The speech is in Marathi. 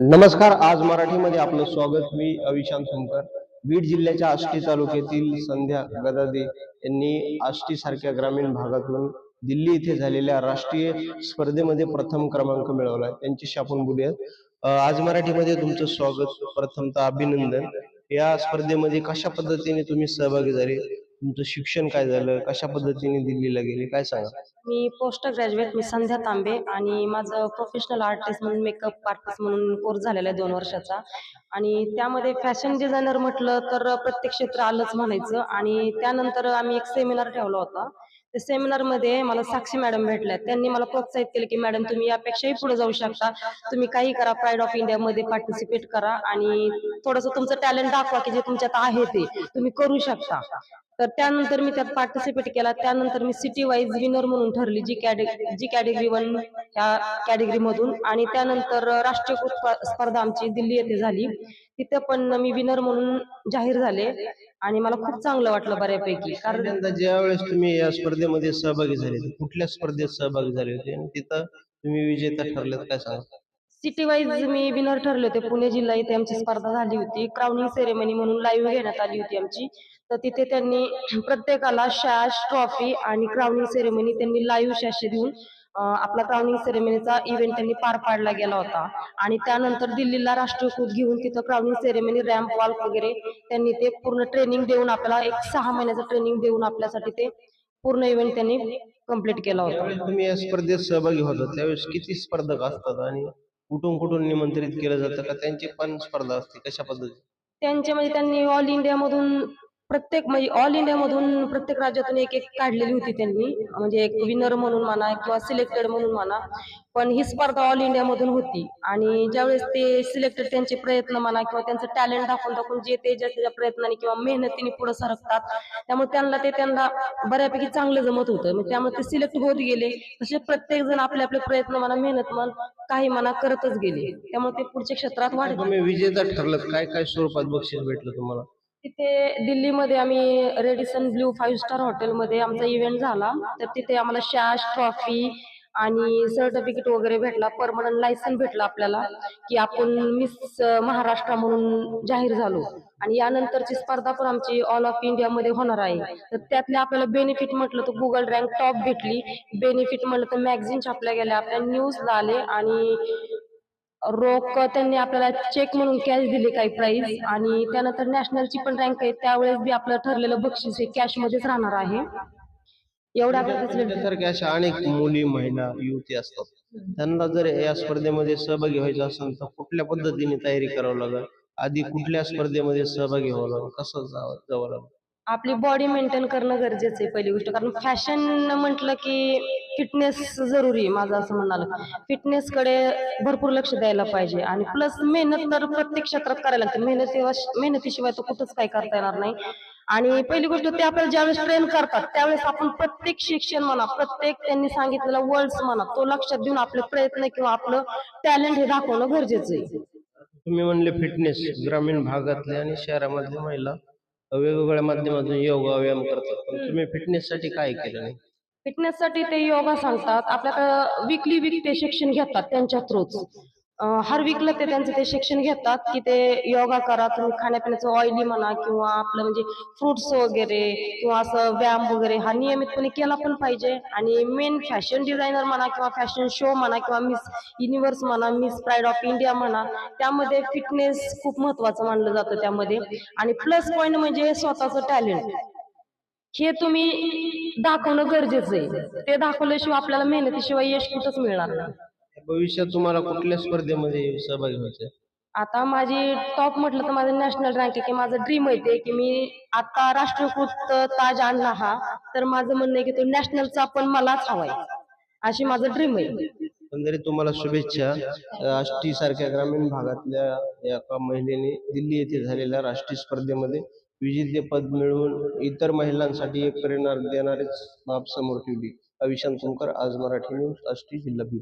नमस्कार आज मराठीमध्ये आपलं स्वागत. मी अविशांत सोमकर बीड जिल्ह्याच्या आष्टी तालुक्यातील संध्या गदादे यांनी आष्टी सारख्या ग्रामीण भागातून दिल्ली इथे झालेल्या राष्ट्रीय स्पर्धेमध्ये प्रथम क्रमांक मिळवलाय त्यांच्याशी आपण बोलूयात. आज मराठीमध्ये तुमचं स्वागत. प्रथमतः अभिनंदन. या स्पर्धेमध्ये कशा पद्धतीने तुम्ही सहभागी झाले? तुमचं शिक्षण काय झालं? कशा पद्धतीने दिल्लीला गेले? काय सांगा? मी पोस्ट ग्रॅज्युएट मी संध्या तांबे आणि माझं प्रोफेशनल आर्टिस्ट म्हणून मेकअप आर्टिस्ट म्हणून कोर्स झालेला आहे दोन वर्षाचा. आणि त्यामध्ये फॅशन डिझायनर म्हटलं तर प्रत्येक क्षेत्र आलंच म्हणायचं. आणि त्यानंतर आम्ही एक सेमिनार ठेवला होता. त्या सेमिनारमध्ये मला साक्षी मॅडम भेटल्या. त्यांनी मला प्रोत्साहित केलं की मॅडम तुम्ही यापेक्षाही पुढे जाऊ शकता. तुम्ही काही करा. प्राईड ऑफ इंडियामध्ये पार्टिसिपेट करा. आणि थोडंसं तुमचं टॅलेंट दाखवा की जे तुमच्यात आहे ते. तुम्ही करू शकता. तर त्यानंतर मी त्यात पार्टिसिपेट केला. त्यानंतर मी सिटी वाईज विनर म्हणून ठरली जी कॅटेगरी जी कॅटेगरी वन ह्या कॅटेगरी मधून. आणि त्यानंतर राष्ट्रीय स्पर्धा आमची दिल्ली येथे झाली. तिथे पण मी विनर म्हणून जाहीर झाले. आणि मला खूप चांगलं वाटलं बऱ्यापैकी. कारण ज्या वेळेस तुम्ही या स्पर्धेमध्ये सहभागी झाले कुठल्या स्पर्धेत सहभागी झाले होते? आणि तिथं तुम्ही विजेता ठरलेत काय सांगा सिटी वाईज मी विनर ठरले होते. पुणे जिल्हा इथे आमची स्पर्धा झाली होती. क्राउनिंग सेरेमनी म्हणून लाईव्ह घेण्यात आली होती आमची. तर तिथे त्यांनी प्रत्येकाला शॅश ट्रॉफी आणि क्राउनिंग सेरेमनी त्यांनी लाईव्ह शॅश देऊन आपला क्राउनिंग सेरेमनीचा इव्हेंट त्यांनी पार पाडला गेला होता. आणि त्यानंतर दिल्लीला राष्ट्रीयकृत घेऊन तिथं क्राउनिंग सेरेमनी रॅम्प वॉक वगैरे त्यांनी ते पूर्ण ट्रेनिंग देऊन आपल्याला एक सहा महिन्याचं ट्रेनिंग देऊन आपल्यासाठी ते पूर्ण इव्हेंट त्यांनी कंप्लीट केला होता. तुम्ही या स्पर्धेत सहभागी होता त्यावेळेस किती स्पर्धक असतात आणि कुठून कुठून निमंत्रित केलं जातं? का त्यांची पण स्पर्धा असते? कशा पद्धती त्यांच्या म्हणजे त्यांनी ऑल इंडिया मधून प्रत्येक म्हणजे ऑल इंडियामधून प्रत्येक राज्यातून एक एक काढलेली होती त्यांनी. म्हणजे एक विनर म्हणून म्हणा किंवा सिलेक्टेड म्हणून म्हणा. पण ही स्पर्धा ऑल इंडियामधून होती. आणि ज्यावेळेस ते सिलेक्टेड त्यांचे प्रयत्न म्हणा किंवा त्यांचं टॅलेंट दाखवून दाखवून जे ते ज्या प्रयत्नाने किंवा मेहनतीने पुढे सरकतात त्यामुळे त्यांना ते त्यांना बऱ्यापैकी चांगलं जमत होतं. त्यामुळे ते सिलेक्ट होत गेले. तसे प्रत्येक जण आपले आपले प्रयत्न म्हणा मेहनत म्हण काही म्हणा करतच गेले. त्यामुळे ते पुढच्या क्षेत्रात वाढत विजेता ठरलं काय काय स्वरूपात बक्षीस भेटलं तुम्हाला? तिथे दिल्लीमध्ये आम्ही रेडिसन ब्ल्यू फाईव्ह स्टार हॉटेलमध्ये आमचा इव्हेंट झाला. तर तिथे आम्हाला शॅश ट्रॉफी आणि सर्टिफिकेट वगैरे भेटला. परमनंट लायसन भेटला आपल्याला की आपण मिस महाराष्ट्र म्हणून जाहीर झालो. आणि यानंतरची स्पर्धा पण आमची ऑल ऑफ इंडियामध्ये होणार आहे. तर त्यातले आपल्याला बेनिफिट म्हटलं तर गुगल रँक टॉप भेटली. बेनिफिट म्हटलं तर मॅगझिन छापल्या गेल्या. आपल्या न्यूजला आले आणि रोख त्यांनी आपल्याला चेक म्हणून कॅश दिली काही प्राइस आणि त्यानंतर नॅशनलची पण रँक आहे त्यावेळेस बी आपलं ठरलेलं बक्षीस हे कॅश मध्येच राहणार आहे. अशा अनेक मुली महिला युवती असतात. त्यांना जर या स्पर्धेमध्ये सहभागी व्हायचं असेल तर कुठल्या पद्धतीने तयारी करावं लागेल? आधी कुठल्या स्पर्धेमध्ये सहभागी व्हावं लागेल? कसं जावं जावं लागेल? आपली बॉडी मेंटेन करणं गरजेचं आहे पहिली गोष्ट. कारण फॅशन म्हटलं की फिटनेस जरुरी आहे माझं असं म्हणाल फिटनेसकडे भरपूर लक्ष द्यायला पाहिजे. आणि प्लस मेहनत तर प्रत्येक क्षेत्रात करायला लागते. मेहनतीशिवाय मेहनतीशिवाय तर कुठंच काही करता येणार नाही. आणि पहिली गोष्ट ते आपल्याला ज्यावेळेस ट्रेन करतात त्यावेळेस आपण प्रत्येक शिक्षण म्हणा प्रत्येक त्यांनी सांगितलेला वर्ड्स म्हणा तो लक्षात देऊन आपले प्रयत्न किंवा आपलं टॅलेंट हे दाखवणं गरजेचं आहे. तुम्ही म्हणले फिटनेस ग्रामीण भागातले आणि शहरामधले महिला. वेगवेगळ्या माध्यमातून योगा व्यायाम करतात. पण तुम्ही फिटनेस साठी काय केलं नाही? फिटनेससाठी ते योगा सांगतात. आपल्याकडं विकली वीक ते शिक्षण घेतात त्यांच्या थ्रूच हर वीकला ते त्यांचं ते शिक्षण घेतात की ते योगा करा तुम्ही खाण्यापिण्याचं ऑइली म्हणा किंवा आपलं म्हणजे फ्रुट्स वगैरे किंवा असं व्यायाम वगैरे हा नियमितपणे केला पण पाहिजे. आणि मेन फॅशन डिझायनर म्हणा किंवा फॅशन शो म्हणा किंवा मिस युनिव्हर्स म्हणा मिस प्राईड ऑफ इंडिया म्हणा त्यामध्ये फिटनेस खूप महत्वाचं मानलं जातं त्यामध्ये. आणि प्लस पॉईंट म्हणजे स्वतःचं टॅलेंट हे तुम्ही दाखवणं गरजेचं आहे. ते दाखवल्याशिवाय आपल्याला मेहनतीशिवाय यश कुठंच मिळणार नाही. भविष्यात तुम्हाला कुठल्या स्पर्धेमध्ये सहभागी व्हायचं आता माझी टॉप म्हटलं तर माझं नॅशनल रँक आहे की माझं ड्रीम आहे ते की मी आता राष्ट्रीयकृत ताज आणला हा तर माझं म्हणणं आहे की तो नॅशनलचा पण मलाच हवाय अशी माझं ड्रीम आहे. एकंदरीत तुम्हाला शुभेच्छा. आष्टी सारख्या ग्रामीण भागातल्या एका महिलेने दिल्ली येथे झालेल्या राष्ट्रीय स्पर्धेमध्ये विजेतेपद मिळवून इतर महिलांसाठी एक प्रेरणा देणारीच बाब समोर ठेवली. अविशांत सोमकर आज मराठी न्यूज आष्टी जिल्हा बीड.